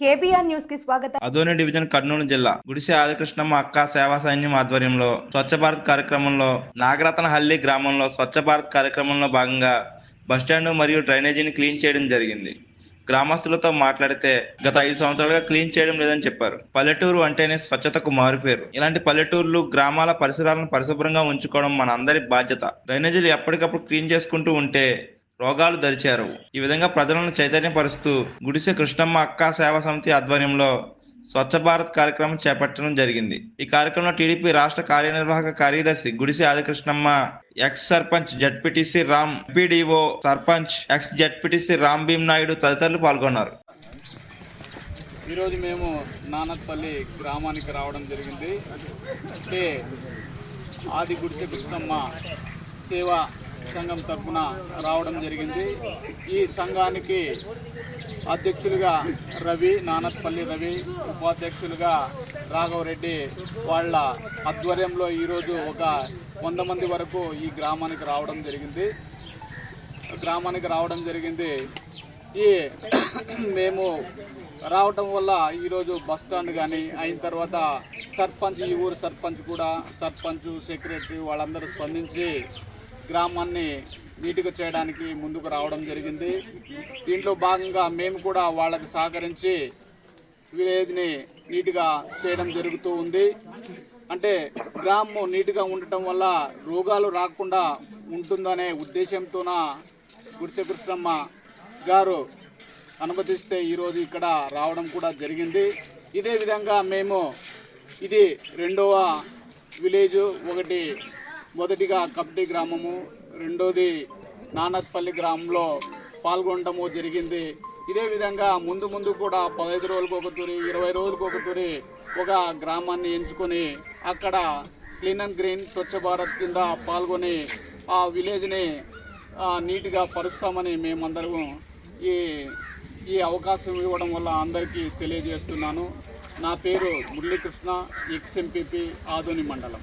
KBR న్యూస్కి స్వాగతం. Adoni division Kurnool జిల్లా గుడిసె ఆదికృష్ణమ్మ అక్క సేవా సైన్యం ఆధ్వర్యంలో స్వచ్ఛ భారత్ కార్యక్రమంలో నాగరత్నహల్లి గ్రామంలో స్వచ్ఛ భారత్ కార్యక్రమంలో భాగంగా బస్టాండ్ మరియు డ్రైనేజీని క్లీన్ చేయడం జరిగింది. గ్రామస్తులతో మాట్లాడితే గత ఐదు సంవత్సరాలుగా క్లీన్ చేయడం లేదని చెప్పారు. పల్లెటూరు అంటేనే స్వచ్ఛతకు మారుపేరు. ఇలాంటి పల్లెటూర్లు గ్రామాల పరిసరాలను పరిశుభ్రంగా ఉంచుకోవడం మన అందరి బాధ్యత. డ్రైనేజీలు ఎప్పటికప్పుడు క్లీన్ చేసుకుంటూ ఉంటే రోగాలు దరిచారు ఈ విధంగా ప్రజలను చైతన్యపరుస్తూ గుడిసె కృష్ణమ్మ అక్క సేవా సమితి ఆధ్వర్యంలో స్వచ్ఛ భారత్ కార్యక్రమం చేపట్టడం జరిగింది. ఈ కార్యక్రమంలో టీడీపీ రాష్ట్ర కార్యనిర్వాహక కార్యదర్శి Gudise Adikrishnamma ex sarpanch ZPTC Ram PDO sarpanch ex ZPTC Ram Bheem Naidu తదితరులు పాల్గొన్నారు. ఈరోజు మేము నానత్పల్లి గ్రామానికి రావడం జరిగింది. అంటే ఆది గుడిసె కృష్ణమ్మ సేవా సంఘం తరఫున రావడం జరిగింది. ఈ సంఘానికి అధ్యక్షులుగా రవి నానత్పల్లి రవి ఉపాధ్యక్షులుగా రాఘవరెడ్డి వాళ్ళ ఆధ్వర్యంలో ఈరోజు ఒక వంద మంది వరకు ఈ గ్రామానికి రావడం జరిగింది. గ్రామానికి రావడం జరిగింది. ఈ మేము రావటం వల్ల ఈరోజు బస్ స్టాండ్ కానీ అయిన తర్వాత సర్పంచ్ ఈ ఊరు సర్పంచ్ కూడా సర్పంచ్ సెక్రటరీ వాళ్ళందరూ స్పందించి గ్రామాన్ని నీటుగా చేయడానికి ముందుకు రావడం జరిగింది. దీంట్లో భాగంగా మేము కూడా వాళ్ళకి సహకరించి విలేజ్ని నీట్గా చేయడం జరుగుతూ ఉంది. అంటే గ్రామం నీట్గా ఉండటం వల్ల రోగాలు రాకుండా ఉంటుందనే ఉద్దేశంతోన గుడిసె కృష్ణమ్మ గారు అనుమతిస్తే ఈరోజు ఇక్కడ రావడం కూడా జరిగింది. ఇదే విధంగా మేము ఇది రెండవ విలేజ్ ఒకటి మొదటిగా కప్టి గ్రామము రెండోది నానత్పల్లి గ్రామంలో పాల్గొనడము జరిగింది. ఇదే విధంగా ముందు ముందు కూడా పదహైదు రోజులకు ఒక తూరి ఇరవై రోజులకు ఒక తూరి ఒక గ్రామాన్ని ఎంచుకొని అక్కడ clean and green Swachh Bharat కింద పాల్గొని ఆ విలేజ్ని నీట్గా పరుస్తామని మేమందరం ఈ ఈ అవకాశం ఇవ్వడం వల్ల అందరికీ తెలియజేస్తున్నాను. నా పేరు మురళీకృష్ణ ఎక్స్ ఎంపీపీ ఆదోని మండలం.